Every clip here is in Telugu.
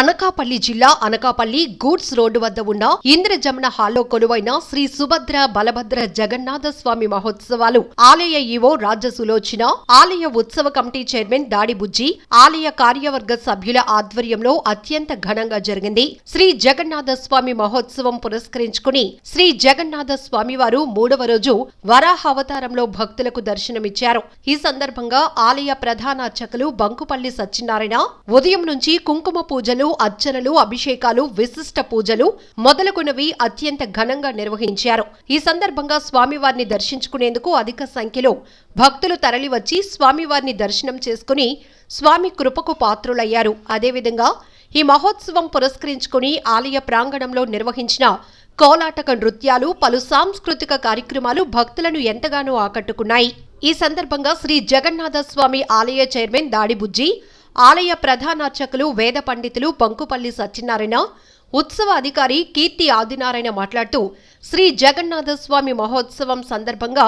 అనకాపల్లి జిల్లా అనకాపల్లి గూడ్స్ రోడ్డు వద్ద ఉన్న ఇంద్రజమున హాల్లో కొలువైన శ్రీ సుభద్ర బలభద్ర జగన్నాథ స్వామి మహోత్సవాలు. ఆలయ ఈవో రాజ్య సులోచన ఆలయ ఉత్సవ కమిటీ చైర్మన్ దాడిబుజ్జి ఆలయ కార్యవర్గ సభ్యుల ఆధ్వర్యంలో అత్యంత ఘనంగా జరిగింది. శ్రీ జగన్నాథ స్వామి మహోత్సవం పురస్కరించుకుని శ్రీ జగన్నాథ స్వామి వారు మూడవ రోజు వరాహావతారంలో భక్తులకు దర్శనమిచ్చారు. ఈ సందర్భంగా ఆలయ ప్రధాన అర్చకులు బంకుపల్లి సత్యనారాయణ ఉదయం నుంచి కుంకుమ పూజలు అర్చనలు అభిషేకాలు విశిష్ట పూజలు మొదలగునవి అత్యంత ఘనంగా నిర్వహించారు. ఈ సందర్భంగా స్వామివారిని దర్శించుకునేందుకు అధిక సంఖ్యలో భక్తులు తరలివచ్చి స్వామివారిని దర్శనం చేసుకుని స్వామి కృపకు పాత్రులయ్యారు. అదేవిధంగా ఈ మహోత్సవం పురస్కరించుకుని ఆలయ ప్రాంగణంలో నిర్వహించిన కోలాటక నృత్యాలు పలు సాంస్కృతిక కార్యక్రమాలు భక్తులను ఎంతగానో ఆకట్టుకున్నాయి. ఈ సందర్భంగా శ్రీ జగన్నాథ స్వామి ఆలయ చైర్మన్ దాడిబుజ్జి ఆలయ ప్రధానార్చకులు వేద పండితులు పంకుపల్లి సత్యనారాయణ ఉత్సవ అధికారి కీర్తి ఆదినారాయణ మాట్లాడుతూ శ్రీ జగన్నాథస్వామి మహోత్సవం సందర్భంగా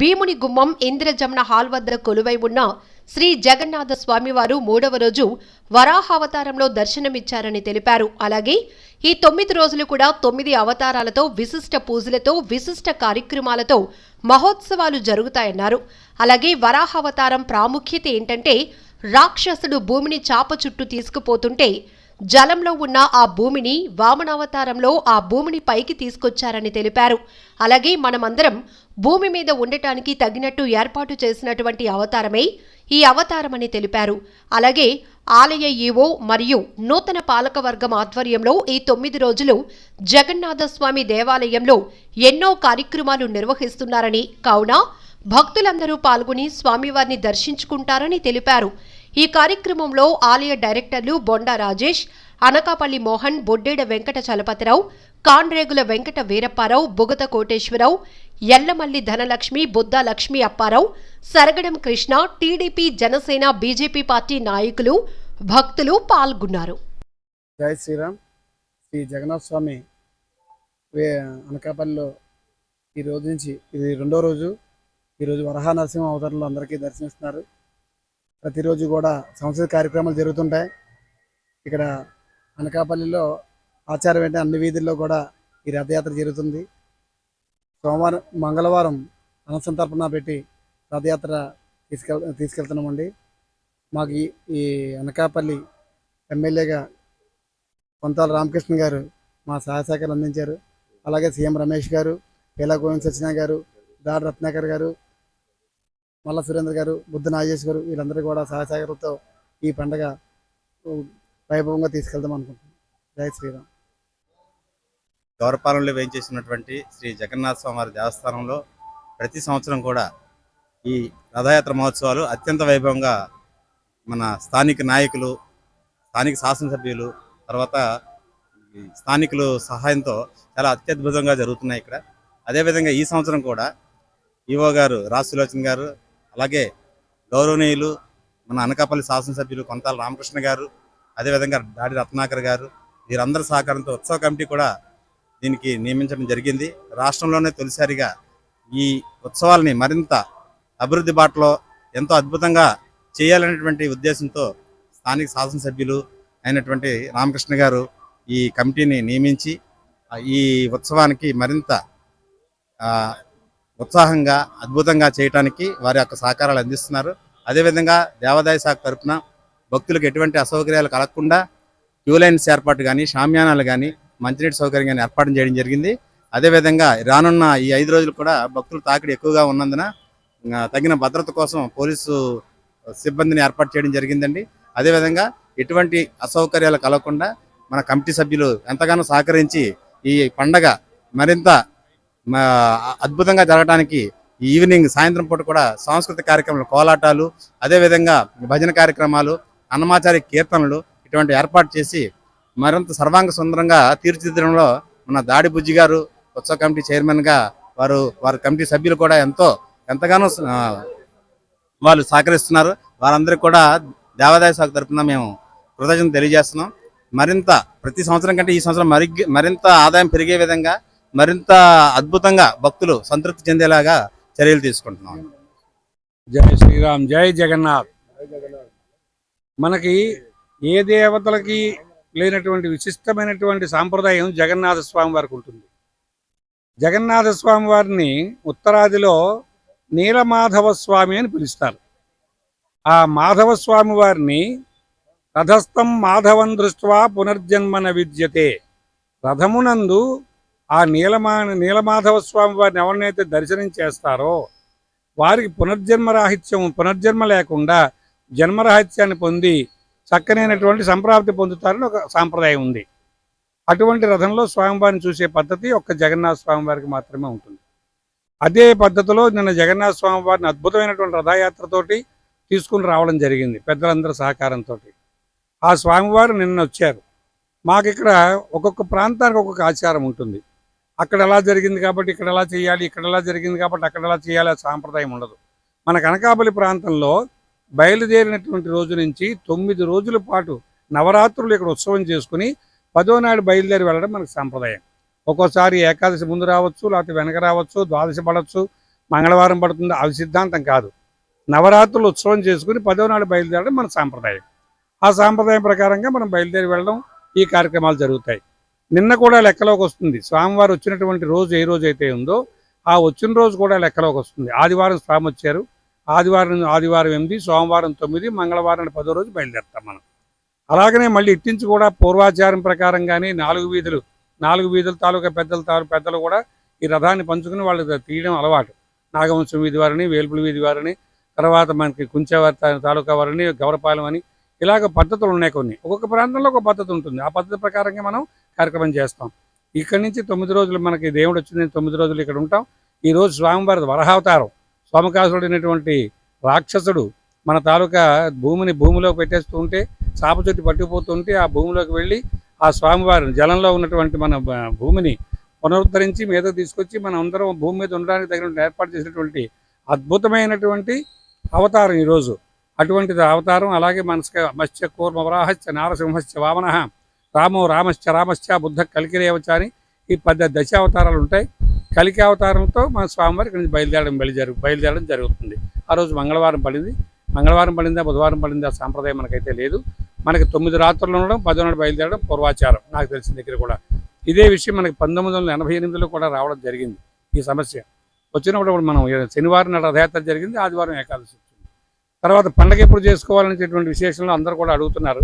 భీముని గుమ్మం ఇంద్రజమున హాల్ వద్ద కొలువై ఉన్న శ్రీ జగన్నాథ స్వామివారు మూడవ రోజు వరాహావతారంలో దర్శనమిచ్చారని తెలిపారు. అలాగే ఈ తొమ్మిది రోజులు కూడా తొమ్మిది అవతారాలతో విశిష్ట పూజలతో విశిష్ట కార్యక్రమాలతో మహోత్సవాలు జరుగుతాయన్నారు. అలాగే వరాహావతారం ప్రాముఖ్యత ఏంటంటే రాక్షసుడు భూమిని చాప చుట్టూ తీసుకుపోతుంటే జలంలో ఉన్న ఆ భూమిని వామనావతారంలో ఆ భూమిని పైకి తీసుకొచ్చారని తెలిపారు. అలాగే మనమందరం భూమి మీద ఉండటానికి తగినట్టు ఏర్పాటు చేసినటువంటి అవతారమే ఈ అవతారమని తెలిపారు. అలాగే ఆలయ ఈవో మరియు నూతన పాలకవర్గం ఆధ్వర్యంలో ఈ తొమ్మిది రోజులు జగన్నాథస్వామి దేవాలయంలో ఎన్నో కార్యక్రమాలు నిర్వహిస్తున్నారని కావున భక్తులందరూ పాల్గొని స్వామివారిని దర్శించుకుంటారని తెలిపారు. ఈ కార్యక్రమంలో ఆలయ directors Bonda Rajesh Anakapalli Mohan Boddeda Venkata Chalapathirao Kanregula Venkata Veerapparao Bugatha Koteswararao Yellamalli Dhanalakshmi Buddha Lakshmi Apparao Saragadam Krishna TDP Janasena BJP party నాయకులు భక్తులు పాల్గొన్నారు. జై శ్రీరామ్. శ్రీ జగన్నాథ్ స్వామి అనకాపల్లిలో ఈ రోజు నుంచి ఇది రెండో రోజు ఈరోజు వరహా నరసింహ అవతారంలో అందరికీ దర్శనిస్తున్నారు ప్రతిరోజు కూడా సంస్కృతి కార్యక్రమాలు జరుగుతుంటాయి. ఇక్కడ అనకాపల్లిలో ఆచారం ఏంటంటే అన్ని వీధుల్లో కూడా ఈ రథయాత్ర జరుగుతుంది. సోమవారం మంగళవారం అనసంతర్పణ పెట్టి రథయాత్ర తీసుకెళ్ తీసుకెళ్తున్నామండి. మాకు ఈ- అనకాపల్లి ఎమ్మెల్యేగా కొంతాల రామకృష్ణ గారు మా సహాయ అందించారు. అలాగే సీఎం రమేష్ గారు పేలా గోవింద్ సత్యనారాయణ గారు దాడి రత్నాకర్ గారు మల్ల సురేంద్ర గారు బుద్ధ నాగేష్ గారు వీళ్ళందరూ కూడా సహాయ ఈ పండగ వైభవంగా తీసుకెళ్దాం అనుకుంటున్నాం. జై శ్రీరామ్. గౌరపాలెంలో వేయించేసినటువంటి శ్రీ జగన్నాథ స్వామివారి దేవస్థానంలో ప్రతి సంవత్సరం కూడా ఈ రథయాత్ర మహోత్సవాలు అత్యంత వైభవంగా మన స్థానిక నాయకులు స్థానిక శాసనసభ్యులు తర్వాత ఈ స్థానికులు సహాయంతో చాలా అత్యద్భుతంగా జరుగుతున్నాయి ఇక్కడ. అదేవిధంగా ఈ సంవత్సరం కూడా ఈవో గారు రాజ్ సులోచన్ గారు అలాగే గౌరవనీయులు మన అనకాపల్లి శాసనసభ్యులు కొంతాల రామకృష్ణ గారు అదేవిధంగా దాడి రత్నాకర్ గారు వీరందరి సహకారంతో ఉత్సవ కమిటీ కూడా దీనికి నియమించడం జరిగింది. రాష్ట్రంలోనే తొలిసారిగా ఈ ఉత్సవాలని మరింత అభివృద్ధి బాటలో ఎంతో అద్భుతంగా చేయాలనేటువంటి ఉద్దేశంతో స్థానిక శాసనసభ్యులు అయినటువంటి రామకృష్ణ గారు ఈ కమిటీని నియమించి ఈ ఉత్సవానికి మరింత ఉత్సాహంగా అద్భుతంగా చేయటానికి వారి యొక్క సహకారాలు అందిస్తున్నారు. అదేవిధంగా దేవాదాయ శాఖ తరఫున భక్తులకు ఎటువంటి అసౌకర్యాలు కలగకుండా క్యూ లైన్స్ ఏర్పాటు కానీ షామ్యానాలు కానీ మంచినీటి సౌకర్యం కానీ ఏర్పాటు చేయడం జరిగింది. అదేవిధంగా రానున్న ఈ ఐదు రోజులు కూడా భక్తులు తాకిడి ఎక్కువగా ఉన్నందున తగిన భద్రత కోసం పోలీసు సిబ్బందిని ఏర్పాటు చేయడం జరిగిందండి. అదేవిధంగా ఎటువంటి అసౌకర్యాలు కలగకుండా మన కమిటీ సభ్యులు ఎంతగానో సహకరించి ఈ పండగ మరింత అద్భుతంగా జరగడానికి ఈవినింగ్ సాయంత్రం పూట కూడా సాంస్కృతిక కార్యక్రమాలు కోలాటాలు అదేవిధంగా భజన కార్యక్రమాలు అన్నమాచారి కీర్తనలు ఇటువంటి ఏర్పాటు చేసి మరింత సర్వాంగ సుందరంగా తీర్చిదిద్దడంలో మన దాడి బుజ్జి గారు ఉత్సవ కమిటీ చైర్మన్గా వారు వారి కమిటీ సభ్యులు కూడా ఎంతో ఎంతగానో వాళ్ళు సహకరిస్తున్నారు. వారందరికీ కూడా దేవాదాయ శాఖ తరఫున మేము కృతజ్ఞత తెలియజేస్తున్నాం. మరింత ప్రతి సంవత్సరం కంటే ఈ సంవత్సరం మరి మరింత ఆదాయం పెరిగే విధంగా మరింత అద్భుతంగా భక్తులు సంతృప్తి చెందేలాగా చర్యలు తీసుకుంటున్నాం. జై శ్రీరామ్ జై జగన్నాథ్. మనకి ఏ దేవతలకి లేనటువంటి విశిష్టమైనటువంటి సాంప్రదాయం జగన్నాథ స్వామి వారికి ఉంటుంది. జగన్నాథ స్వామి వారిని ఉత్తరాదిలో నీలమాధవ స్వామి అని పిలుస్తారు. ఆ మాధవ స్వామి వారిని రథస్థం మాధవం దృష్ట్వా పునర్జన్మన విద్యతే. రథమునందు ఆ నీలమా నీలమాధవ స్వామి వారిని ఎవరినైతే దర్శనం చేస్తారో వారికి పునర్జన్మరాహిత్యం పునర్జన్మ లేకుండా జన్మరాహిత్యాన్ని పొంది చక్కనైనటువంటి సంప్రాప్తి పొందుతారని ఒక సాంప్రదాయం ఉంది. అటువంటి రథంలో స్వామివారిని చూసే పద్ధతి ఒక్క జగన్నాథ స్వామివారికి మాత్రమే ఉంటుంది. అదే పద్ధతిలో నిన్న జగన్నాథ స్వామివారిని అద్భుతమైనటువంటి రథయాత్రతోటి తీసుకుని రావడం జరిగింది పెద్దలందరి సహకారంతో ఆ స్వామివారు నిన్న వచ్చారు మాకు ఇక్కడ ఒక్కొక్క ప్రాంతానికి ఒక్కొక్క ఆచారం ఉంటుంది. అక్కడ ఎలా జరిగింది కాబట్టి ఇక్కడ ఎలా చేయాలి ఇక్కడ ఎలా జరిగింది కాబట్టి అక్కడ ఎలా చేయాలి ఆ సాంప్రదాయం ఉండదు. మన కనకాపల్లి ప్రాంతంలో బయలుదేరినటువంటి రోజు నుంచి తొమ్మిది రోజుల పాటు నవరాత్రులు ఇక్కడ ఉత్సవం చేసుకుని పదో నాడు బయలుదేరి వెళ్ళడం మనకు సాంప్రదాయం. ఒక్కోసారి ఏకాదశి ముందు రావచ్చు లేకపోతే వెనక రావచ్చు ద్వాదశి పడవచ్చు మంగళవారం పడుతుంది అవి సిద్ధాంతం కాదు. నవరాత్రులు ఉత్సవం చేసుకుని పదో నాడు బయలుదేరడం మన సాంప్రదాయం. ఆ సాంప్రదాయం ప్రకారంగా మనం బయలుదేరి వెళ్ళడం ఈ కార్యక్రమాలు జరుగుతాయి. నిన్న కూడా లెక్కలోకి వస్తుంది. స్వామివారు వచ్చినటువంటి రోజు ఏ రోజు అయితే ఉందో ఆ వచ్చిన రోజు కూడా లెక్కలోకి వస్తుంది. ఆదివారం స్వామి వచ్చారు. ఆదివారం ఆదివారం ఎనిమిది సోమవారం తొమ్మిది మంగళవారం పదో రోజు బయలుదేరుతాం మనం. అలాగనే మళ్ళీ ఇట్టించి కూడా పూర్వాచారం ప్రకారంగానే నాలుగు వీధులు నాలుగు వీధుల తాలూకా పెద్దల తాలూ పెద్దలు కూడా ఈ రథాన్ని పంచుకుని వాళ్ళు తీయడం అలవాటు. నాగవంశం వీధి వారిని వేల్పుల వీధి వారిని తర్వాత మనకి కుంచేవారి తాలూకా వారిని గౌరపాలెం అని ఇలాగ పద్ధతులు ఉన్నాయి కొన్ని. ఒక్కొక్క ప్రాంతంలో ఒక పద్ధతి ఉంటుంది. ఆ పద్ధతి ప్రకారంగా మనం కార్యక్రమం చేస్తాం. ఇక్కడి నుంచి తొమ్మిది రోజులు మనకి దేవుడు వచ్చింది తొమ్మిది రోజులు ఇక్కడ ఉంటాం. ఈ రోజు స్వామివారి వరహావతారం సోమకాసుడైనటువంటి రాక్షసుడు మన తాలూకా భూమిని భూమిలోకి పెట్టేస్తూ ఉంటే చాప చుట్టి పట్టుకుపోతుంటే ఆ భూమిలోకి వెళ్ళి ఆ స్వామివారిని జలంలో ఉన్నటువంటి మన భూమిని పునరుద్ధరించి మీద తీసుకొచ్చి మనం అందరం భూమి మీద ఉండడానికి తగిన ఏర్పాటు చేసినటువంటి అద్భుతమైనటువంటి అవతారం ఈరోజు అటువంటిది అవతారం అలాగే మనస్క మత్స్య కూర్మ వరాహస్య నారసింహస్య వామన రామో రామశ్చ రామశ్చ బుద్ధ కలికిరేవచ అని ఈ పద్ద దశావతారాలు ఉంటాయి. కలికి అవతారంతో మన స్వామివారి ఇక్కడ నుంచి బయలుదేరడం బయలు జరుగు బయలుదేరడం జరుగుతుంది. ఆ రోజు మంగళవారం పడింది. మంగళవారం పడిందా బుధవారం పడిందా సాంప్రదాయం మనకైతే లేదు. మనకి తొమ్మిది రాత్రులు ఉండడం పదో బయలుదేరడం పూర్వాచారం నాకు తెలిసిన దగ్గర కూడా. ఇదే విషయం మనకి పంతొమ్మిది వందల ఎనభై ఎనిమిదిలో కూడా రావడం జరిగింది ఈ సమస్య. వచ్చినప్పుడు మనం శనివారం నాడు రథయాత్ర జరిగింది ఆదివారం ఏకాదశి వచ్చింది. తర్వాత పండగ ఎప్పుడు చేసుకోవాలనేటటువంటి విశేషంలో అందరూ కూడా అడుగుతున్నారు.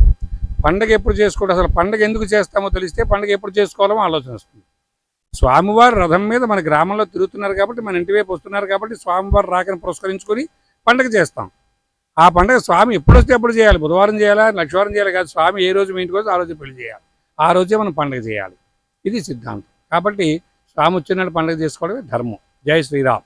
పండగ ఎప్పుడు చేసుకోవడం అసలు పండగ ఎందుకు చేస్తామో తెలిస్తే పండగ ఎప్పుడు చేసుకోవాలో ఆలోచన వస్తుంది. స్వామివారి రథం మీద మన గ్రామంలో తిరుగుతున్నారు కాబట్టి మన ఇంటి వైపు వస్తున్నారు కాబట్టి స్వామివారి రాకని పురస్కరించుకొని పండగ చేస్తాం. ఆ పండగ స్వామి ఎప్పుడు వస్తే ఎప్పుడు చేయాలి. బుధవారం చేయాలా? లక్షవారం చేయాలి కాదు. స్వామి ఏ రోజు మీ ఇంటికి వస్తే ఆ రోజు పెళ్ళి చేయాలి. ఆ రోజే మనం పండగ చేయాలి. ఇది సిద్ధాంతం. కాబట్టి స్వామి వచ్చినాడు పండగ చేసుకోవడమే ధర్మం. జై శ్రీరామ్.